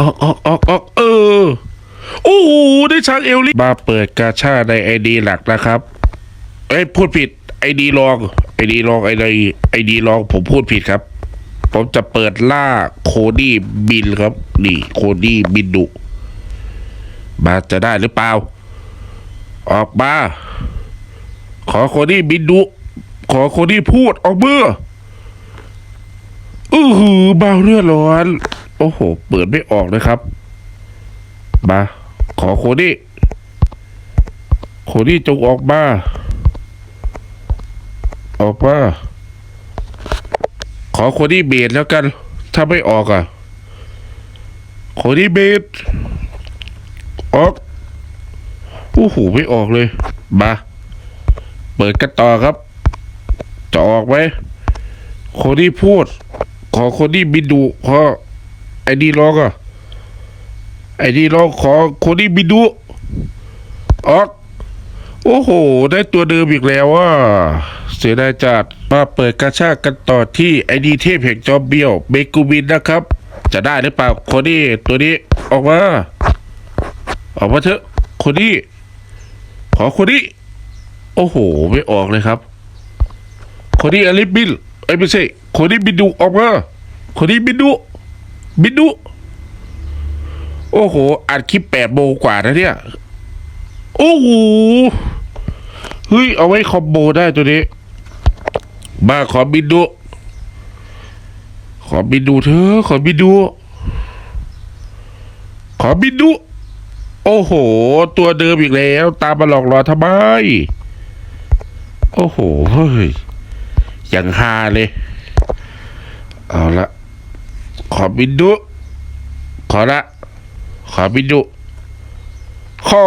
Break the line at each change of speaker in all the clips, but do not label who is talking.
ออกออกออกออกเออ โอ้โหได้ช้างเอลลี่มาเปิดกาชาในไอดีหลักนะครับ เอ้ยพูดผิดไอดีลองไอดีลองไอดีไอดีลองผมพูดผิดครับ ผมจะเปิดล่าโคดี้บินครับ นี่ โคดี้บินดุ มาจะได้หรือเปล่า ออกมา ขอโคดี้บินดุ ขอโคดี้พูดออกมืออือหือเบาเรือดร้อน โอ้โห เปิดไม่ออกเลยครับ มา ขอโคดี้โคดี้จงออกมา ออกมาขอโคดี้เบสแล้วกัน ถ้าไม่ออกอะ โคดี้เบสออกโอ้โหไม่ออกเลย มา เปิดกันต่อครับ จะออกไหมโคนที่พูด ขอโคนที่บินดูขอ ไอ้นี่ร้องอะไอ้นี่ร้องขอคนที่บินดูออก โอ้โห ได้ตัวเดิมอีกแล้วว่าเสียดายจัดมาเปิดกระชากกันต่อที่ไอดีเทพแห่งจอมเบี้ยวเบกูบินนะครับ จะได้หรือเปล่าคนนี้ตัวนี้ออกมา ออกมาเถอะคนนี้ขอคนนี้โอ้โห ไม่ออกเลยครับคนนี้อลิฟบินไอ้ไม่ใช่คนนี้บินดูออกมาคนนี้บินดู บินดูโอ้โห อัดคลิปแปดโมงกว่านะเนี่ย โอ้โห เฮ้ย เอาไว้คอมโบได้ตัวนี้ มาขอบินดูขอบินดูเถอขอบินดูขอบินดูโอ้โห ตัวเดิมอีกแล้ว ตามมาหลอกหลอนทำไม โอ้โห เฮ้ย อย่างฮาเลย เอาละ ขอบินดูขอละ ขอบินดูขอ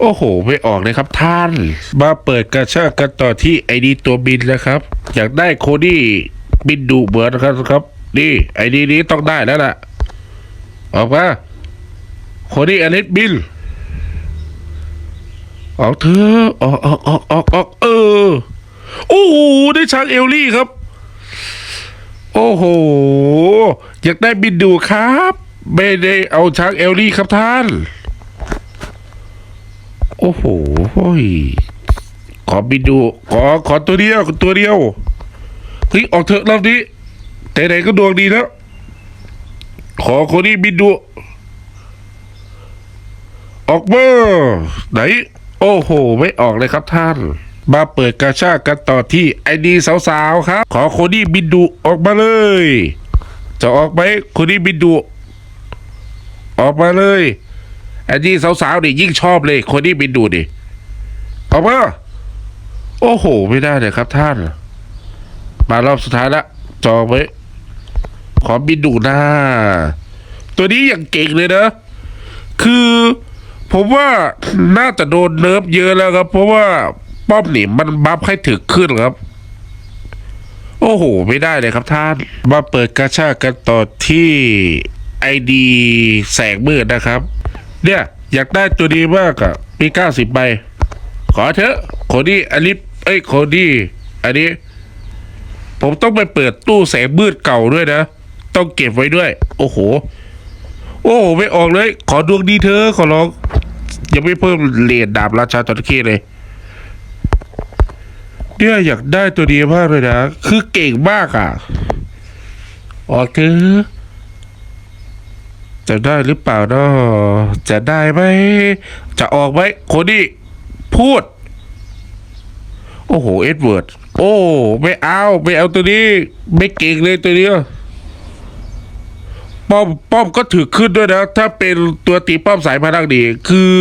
โอ้โห ไม่ออกเลยครับท่าน มาเปิดกระชากกันต่อที่ไอดีตัวบินแล้วครับ อยากได้โคดี้บินดูเหมือนกันครับ นี่ไอดีนี้ต้องได้แล้วล่ะ ออกมาโคดี้อลิสบินออกเถอออกออกออกออกออกเออ โอ้โหได้ช้างเอลลี่ครับ โอ้โห อยากได้บินดูครับไม่ได้เอาช้างเอลลี่ครับท่าน โอ้โหขอบินดู ขอขอตัวเดียวตัวเดียวเฮ้ยออกเถอะรอบนี้แต่ไหนก็ดวงดีแล้ว ขอคนนี้บินดู ออกเมาไหน โอ้โห ไม่ออกเลยครับท่าน มาเปิดกระชากกันต่อที่ไอดีสาวๆครับ ขอคนนี้บินดูออกมาเลย จะออกไหมคนนี้บินดู ออกมาเลยไอดีสาวๆนี่ยิ่งชอบเลยคนนี้บินดูดิออกมาโอ้โห ไม่ได้เลยครับท่าน มารอบสุดท้ายละจองไว้ขอบินดูหน้า ตัวนี้อย่างเก่งเลยนะ คือผมว่าน่าจะโดนเนิร์ฟเยอะแล้วครับ เพราะว่า ป้อมนี่มันบัฟให้ถึกขึ้นครับ โอ้โห ไม่ได้เลยครับท่านมาเปิดกระชากกันต่อที่ไอดีแสงมืดนะครับ เนี่ยอยากได้ตัวดีมากอะมีเก้าสิบใบ ขอเถอะโคดี้อลิฟเอ้ยโคดี้อันนี้ ผมต้องไปเปิดตู้แสงมืดเก่าด้วยนะ ต้องเก็บไว้ด้วย โอ้โห โอ้โห ไม่ออกเลย ขอดวงดีเธอขอร้องยังไม่เพิ่มเลนดาบราชาจระเข้เลย เนี่ยอยากได้ตัวดีมากเลยนะ คือเก่งมากอะออเถอะจะได้หรือเปล่าเนาะจะได้ไหม จะออกไหมคนนี้พูด โอ้โห เอ็ดเวิร์ด โอ้ ไม่เอา ไม่เอาตัวนี้ ไม่เก่งเลยตัวนี้ป้อมป้อมก็ถือขึ้นด้วยนะ ถ้าเป็นตัวตีป้อมสายพลังดี คือ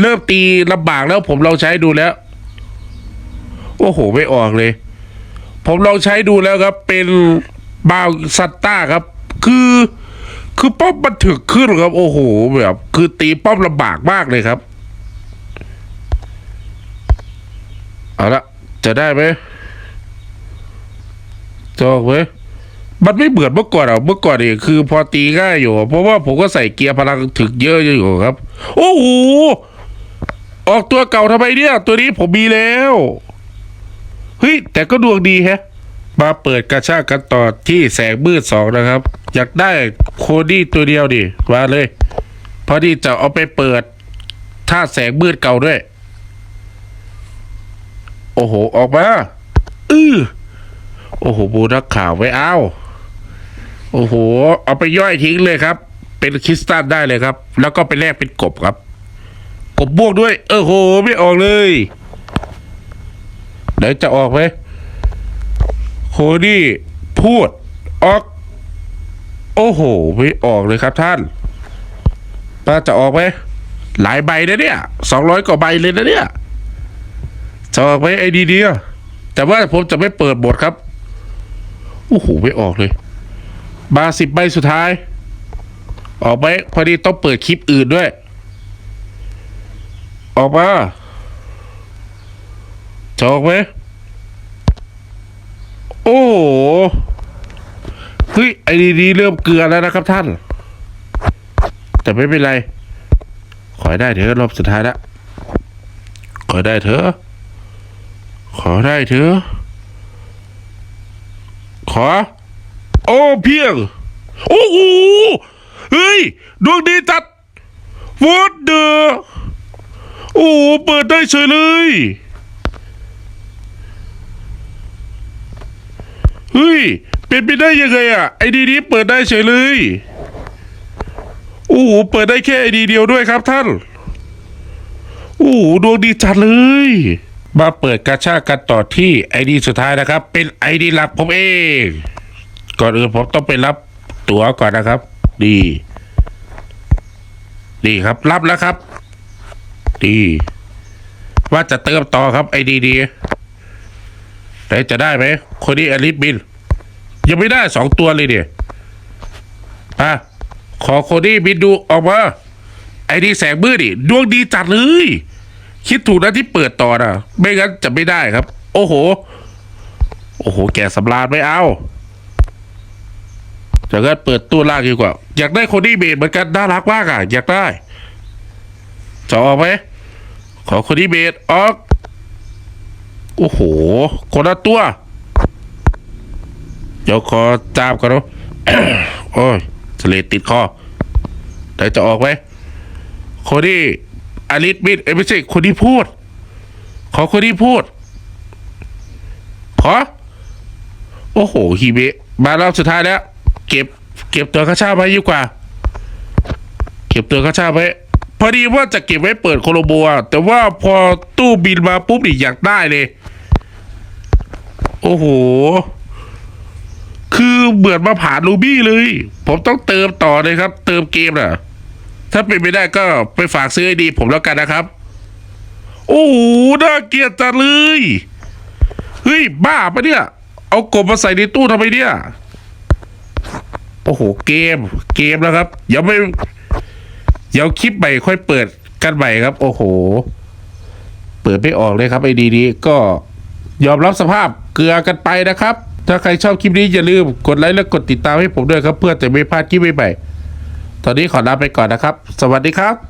เริ่มตีลำบากแล้วผมลองใช้ดูแล้ว อ้โห ไม่ออกเลย ผมลองใช้ดูแล้วครับ เป็นบาวซัตต้าครับ คือ คือป้อมมันถึกขึ้นครับ โอ้โห แบบ คือตีป้อมลำบากมากเลยครับ เอาละจะได้ไหมจอกไหมมันไม่เหมือนเมื่อก่อนอะเมื่อก่อนนี่คือพอตีง่ายอยู่ เพราะว่าผมก็ใส่เกียร์พลังถึกเยอะอยู่ครับ โอ้โห ออกตัวเก่าทำไมเนี่ย ตัวนี้ผมมีแล้ว ฮ้ย แต่ก็ดวงดีแฮะ มาเปิดกระชากกันต่อที่แสงมืดสองนะครับ อยากได้โคดี้ตัวเดียวดิมาเลย พอดีจะเอาไปเปิดท่าแสงมืดเก่าด้วย โอ้โห ออกมาอือโอ้โห บูนักข่าวไว้เอาโอ้โห เอาไปย่อยทิ้งเลยครับ เป็นคริสตัลได้เลยครับ แล้วก็ไปแลกเป็นกบครับ กบบวกด้วย เออโห ไม่ออกเลย เดี๋ยวจะออกไหมโคดี้พูดออก โอ้โห ไม่ออกเลยครับท่านป้าจะออกไหมหลายใบนะเนี่ยสองร้อยกว่าใบเลยนะเนี่ยจะออกไหมไอ้ดีเดียแต่ว่าผมจะไม่เปิดบทครับโอ้โหไม่ออกเลย มาสิบใบสุดท้าย ออกไหมพอดีต้องเปิดคลิปอื่นด้วย ออกมา จะออกไหมโอ้โหเฮ้ยไอ้ดีๆเริ่มเกลือแล้วนะครับท่าน แต่ไม่เป็นไร ขอได้เถอะรอบสุดท้ายแล้วขอได้เถอะ ขอได้เถอะ ขอ โอ้เพียง โอ้โหเฮ้ย ดวงดีจัด What the โอ้โหเปิดได้เฉยเลย เฮ้ย เป็นไปได้ยังไงอะไอดีนี้เปิดได้เฉยเลยโอ้โหเปิดได้แค่ไอดีเดียวด้วยครับท่านโอ้โหดวงดีจัดเลย มาเปิดกระชากกันต่อที่ไอดีสุดท้ายนะครับ เป็นไอดีหลักผมเอง ก่อนอื่นผมต้องไปรับตั๋วก่อนนะครับ ดีดีครับรับแล้วครับ ดี ว่าจะเติมต่อครับไอดีดี แต่จะได้ไหมคนนี้อลิสบิน ยังไม่ได้สองตัวเลยเนี่ยอะขอคนนี้บินดูออกมา ไอ้ดีแสงมืดดิดวงดีจัดเลย คิดถูกนะที่เปิดต่อนะไม่งั้นจะไม่ได้ครับ โอ้โห โอ้โห แกสำราญไม่เอาจากนั้นเปิดตู้ล่างดีกว่า อยากได้คนนี้เบนเหมือนกันน่ารักมากอะ อยากได้ จะออกไหมขอคนนี้เบนออก โอ้โหคนละตัว เดี๋ยวขอจามก่อนเนาะโอ้ยทะเลติดคอเดี๋ยวจะออกไหมคนที่อลิสบิดเอ้ยไม่ใช่คนที่พูด ขอคนที่พูด ขอ โอ้โหฮีเบะมารอบสุดท้ายแล้ว เก็บ เก็บตัวข้าชาไว้ดีกว่า เก็บตัวข้าชาไว้ พอดีว่าจะเก็บไว้เปิดโคโลโบอะแต่ว่าพอตู้บินมาปุ๊บนี่อยากได้เลย โอ้โห คือเหมือนมาผ่านลูบี้เลย ผมต้องเติมต่อเลยครับ เติมเกมน่ะ ถ้าเป็นไม่ได้ก็ไปฝากซื้อไอดีผมแล้วกันนะครับ โอ้โห น่าเกลียดจังเลย เฮ้ย บ้าปะเนี่ย เอากบมาใส่ในตู้ทำไมเนี่ย โอ้โห เกม เกมแล้วครับ อย่าไม่ ดี๋ยวคลิปใหม่ค่อยเปิดกันใหม่ครับ โอ้โห เปิดไม่ออกเลยครับไอดีนี้ก็ยอมรับสภาพเกลือกันไปนะครับ ถ้าใครชอบคลิปนี้อย่าลืมกดไลค์และกดติดตามให้ผมด้วยครับ เพื่อจะไม่พลาดคลิปใหม่ๆตอนนี้ขอลาไปก่อนนะครับ สวัสดีครับ